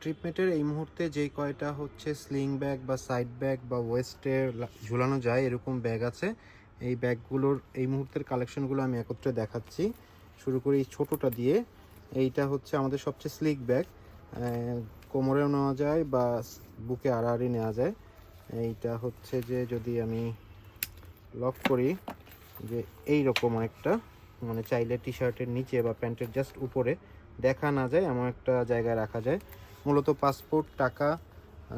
ট্রিপমেটের এই মুহূর্তে যেই কয়টা হচ্ছে স্লিং ব্যাগ বা সাইড ব্যাগ বা ওয়েস্টে ঝুলানো যায়, এরকম ব্যাগ আছে। এই ব্যাগগুলোর এই মুহূর্তের কালেকশনগুলো আমি একত্রে দেখাচ্ছি। শুরু করি ছোটোটা দিয়ে। এইটা হচ্ছে আমাদের সবচেয়ে স্লিক ব্যাগ কোমরেও নেওয়া যায় বা বুকে আড়াআড়ি নেওয়া যায়। এইটা হচ্ছে যে যদি আমি লক করি, যে এই রকম একটা মানে চাইলে টি শার্টের নিচে বা প্যান্টের জাস্ট উপরে দেখা না যায়, এমন একটা জায়গায় রাখা যায়। মূলত পাসপোর্ট, টাকা,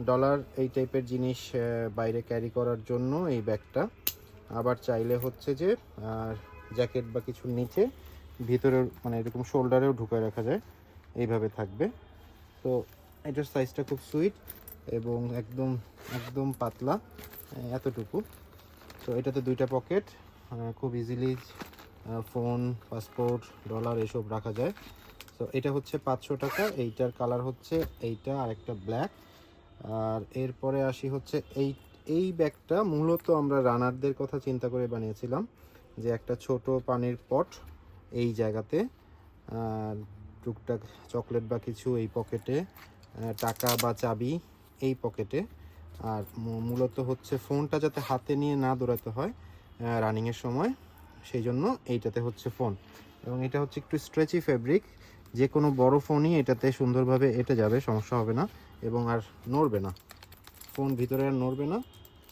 ডলার এই টাইপের জিনিস বাইরে ক্যারি করার জন্য এই ব্যাগটা। আবার চাইলে হচ্ছে যে জ্যাকেট বা কিছুর নিচে ভিতরের মানে এরকম শোল্ডারেও ঢুকায় রাখা যায়। এইভাবে থাকবে। তো এটার সাইজটা খুব সুইট এবং একদম একদম পাতলা, এতটুকু। তো এটাতে দুইটা পকেট খুব ইজিলি ফোন পাসপোর্ট ডলার এসব রাখা যায়। তো এটা হচ্ছে পাঁচশো টাকা, এইটার কালার হচ্ছে এইটা আর একটা ব্ল্যাক আর এরপরে আসি হচ্ছে এই এই ব্যাগটা মূলত আমরা রানারদের কথা চিন্তা করে বানিয়েছিলাম যে একটা ছোট পানির পট এই জায়গাতে টুকটাক চকলেট বা কিছু এই পকেটে টাকা বা চাবি এই পকেটে আর মূলত হচ্ছে ফোনটা যাতে হাতে নিয়ে না দৌড়াতে হয় রানিংয়ের সময়, সেই জন্য এইটাতে হচ্ছে ফোন এবং এটা হচ্ছে একটু স্ট্রেচি ফেব্রিক যে কোনো বড় ফোনই এটাতে সুন্দরভাবে এটে যাবে, সমস্যা হবে না। এবং আর নড়বে না। ফোন ভিতরে আর নড়বে না।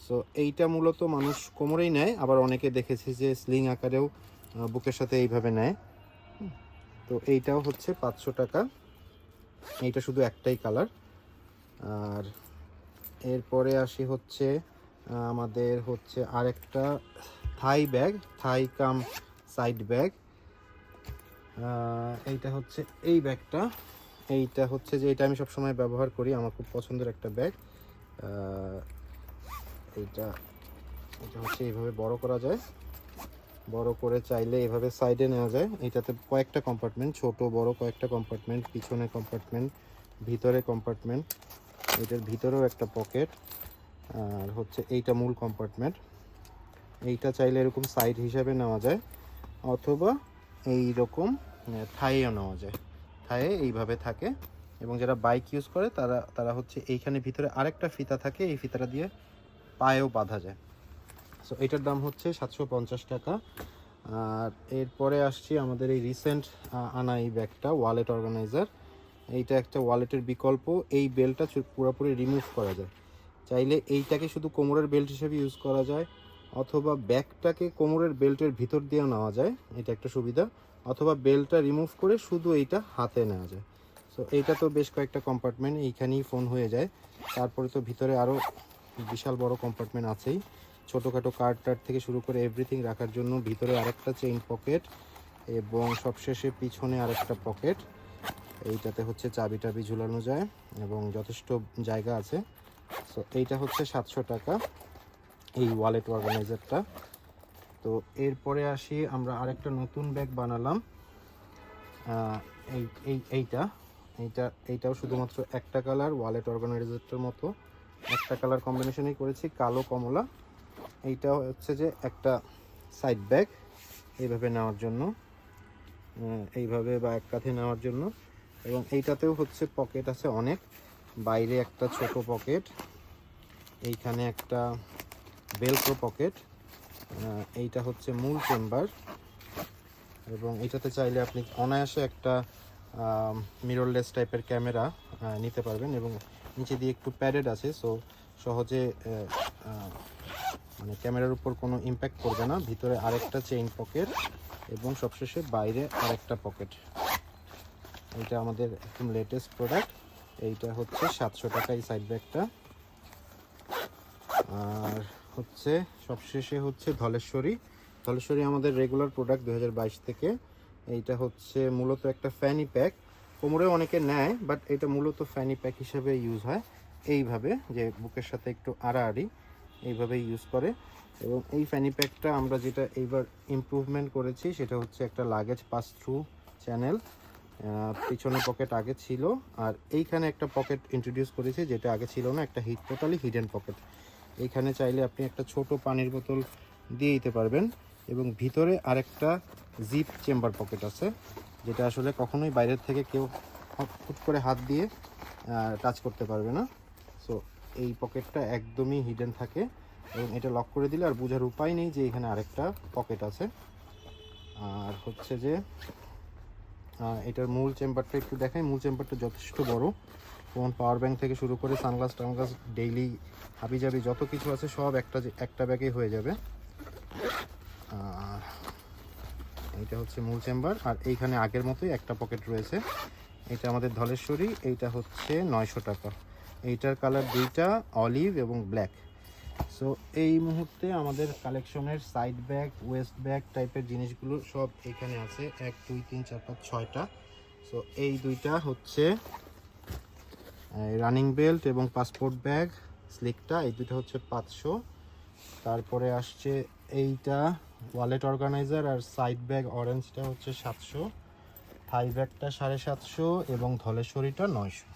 সো এইটা মূলত মানুষ কোমরেই নেয়। আবার অনেকে দেখেছি যে স্লিং আকারেও বুকের সাথে এইভাবে নেয়। তো এইটাও হচ্ছে পাঁচশো টাকা। এইটা শুধু একটাই কালার আর এরপরে আসি হচ্ছে আমাদের হচ্ছে আরেকটা thigh bag thigh cum side bag এইটা হচ্ছে এই ব্যাগটা। এইটা হচ্ছে যে এটা আমি সবসময় ব্যবহার করি, আমার খুব পছন্দের একটা ব্যাগ। এইটা, এটা হচ্ছে এইভাবে বড় করা যায়। বড় করে চাইলে এভাবে সাইডে নেওয়া যায়। এইটাতে কয়েকটা কম্পার্টমেন্ট ছোট, বড় কয়েকটা কম্পার্টমেন্ট পিছনে কম্পার্টমেন্ট ভিতরে কম্পার্টমেন্ট এটার ভিতরেও একটা পকেট আর হচ্ছে এইটা মূল কম্পার্টমেন্ট এইটা চাইলে এরকম সাইড হিসাবে নেওয়া যায়, অথবা এই রকম থাইয়েও নেওয়া যায়। থায়ে এইভাবে থাকে এবং যারা বাইক ইউজ করে তারা তারা হচ্ছে এইখানে ভিতরে আরেকটা ফিতা থাকে, এই ফিতাটা দিয়ে পায়েও বাঁধা যায়। সো এটার দাম হচ্ছে সাতশো পঞ্চাশ টাকা। আর এরপরে আসছি আমাদের এই রিসেন্ট আনা এই ব্যাগটা ওয়ালেট অর্গানাইজার এইটা একটা ওয়ালেটের বিকল্প। এই বেলটা পুরোপুরি রিমুভ করা যায়। চাইলে এইটাকে শুধু কোমরের বেল্ট হিসেবে ইউজ করা যায়, অথবা ব্যাগটাকে কোমরের বেল্টের ভিতর দিয়েও নেওয়া যায়। এটা একটা সুবিধা। অথবা বেলটা রিমুভ করে শুধু এইটা হাতে নেওয়া যায়। সো এইটা তো বেশ কয়েকটা কম্পার্টমেন্ট এইখানেই ফোন হয়ে যায়। তারপরে তো ভিতরে আরও বিশাল বড় কম্পার্টমেন্ট আছেই। ছোটোখাটো কার্ড টার্ড থেকে শুরু করে এভরিথিং রাখার জন্য ভিতরে আরেকটা চেইন পকেট এবং সবশেষে পিছনে আরেকটা পকেট এইটাতে হচ্ছে চাবি টাবি ঝুলানো যায় এবং যথেষ্ট জায়গা আছে। সো এইটা হচ্ছে সাতশো টাকা এই ওয়ালেট অর্গানাইজারটা তো এরপরে আসি, আমরা আরেকটা নতুন ব্যাগ বানালাম। এই এই, এইটা। এইটা, এইটাও শুধুমাত্র একটা কালার ওয়ালেট অর্গানাইজারটার মতো। একটা কালার কম্বিনেশনই করেছি, কালো, কমলা। এইটা হচ্ছে যে একটা সাইড ব্যাগ এইভাবে নেওয়ার জন্য। এইভাবে বা এক কাঁধে নেওয়ার জন্য। এবং এইটাতেও হচ্ছে পকেট আছে অনেক। বাইরে একটা ছোট পকেট এইখানে একটা বেলক্রো পকেট এইটা হচ্ছে মূল চেম্বার। এবং এটাতে চাইলে আপনি অনায়াসে একটা মিররলেস টাইপের ক্যামেরা নিতে পারবেন এবং নিচে দিয়ে একটু প্যাডেড আছে সো সহজে মানে ক্যামেরার উপর কোনো ইম্প্যাক্ট করবে না। ভিতরে আরেকটা চেইন পকেট এবং সবশেষে বাইরে আরেকটা পকেট এটা আমাদের একদম লেটেস্ট প্রোডাক্ট এইটা হচ্ছে সাতশো টাকা এই সাইড ব্যাগটা আর হচ্ছে, সবশেষে হচ্ছে ধলেশ্বরী। ধলেশ্বরী আমাদের রেগুলার প্রোডাক্ট দু হাজার বাইশ থেকে। এইটা হচ্ছে মূলত একটা ফ্যানি প্যাক কোমরে অনেকে নেয় বাট এটা মূলত ফ্যানি প্যাক হিসেবে ইউজ হয়। এইভাবে যে বুকের সাথে একটু আড়াআড়ি এইভাবে ইউজ করে। এবং এই ফ্যানি প্যাকটা আমরা যেটা এইবার ইমপ্রুভমেন্ট করেছি, সেটা হচ্ছে একটা লাগেজ পাস থ্রু চ্যানেল পিছনে পকেট আগে ছিল, আর এইখানে একটা পকেট ইন্ট্রোডিউস করেছি, যেটা আগে ছিল না, একটা হিট টোটালি হিডেন পকেট এইখানে চাইলে আপনি একটা ছোট পানির বোতল দিয়ে দিতে পারবেন এবং ভিতরে আরেকটা জিপ চেম্বার পকেট আছে, যেটা আসলে কখনোই বাইরের থেকে কেউ হুট করে হাত দিয়ে টাচ করতে পারবে না। সো এই পকেটটা একদমই হিডেন থাকে এবং এটা লক করে দিলে আর বোঝার উপায় নেই যে এখানে আরেকটা পকেট আছে। আর হচ্ছে যে এটার মূল চেম্বারটা একটু দেখাই। মূল চেম্বারটা যথেষ্ট বড়। ফোন পাওয়ার ব্যাংক থেকে শুরু করে সানগ্লাস টানগ্লাস ডেইলি হাবিজাবি যত কিছু আছে সব একটা একটা ব্যাগেই হয়ে যাবে। আর এইটা হচ্ছে মূল চেম্বার আর এইখানে আগের মতোই একটা পকেট রয়েছে। এটা আমাদের ধলেশ্বরী, এইটা হচ্ছে নয়শো টাকা। এইটার কালার দুইটা অলিভ এবং ব্ল্যাক সো এই মুহূর্তে আমাদের কালেকশনের সাইড ব্যাগ ওয়েস্ট ব্যাগ টাইপের জিনিসগুলো সব এখানে আছে। এক, দুই, তিন, চার, পাঁচ, ছয়টা। সো এই দুইটা হচ্ছে রানিং বেল্ট এবং পাসপোর্ট ব্যাগ স্লিকটা এই দুটো হচ্ছে পাঁচশো। তারপরে আসছে এইটা ওয়ালেট অর্গানাইজার আর সাইড ব্যাগ অরেঞ্জটা হচ্ছে সাতশো। থাই ব্যাগটা সাড়ে সাতশো এবং ধলেশ্বরীটা নয়শো।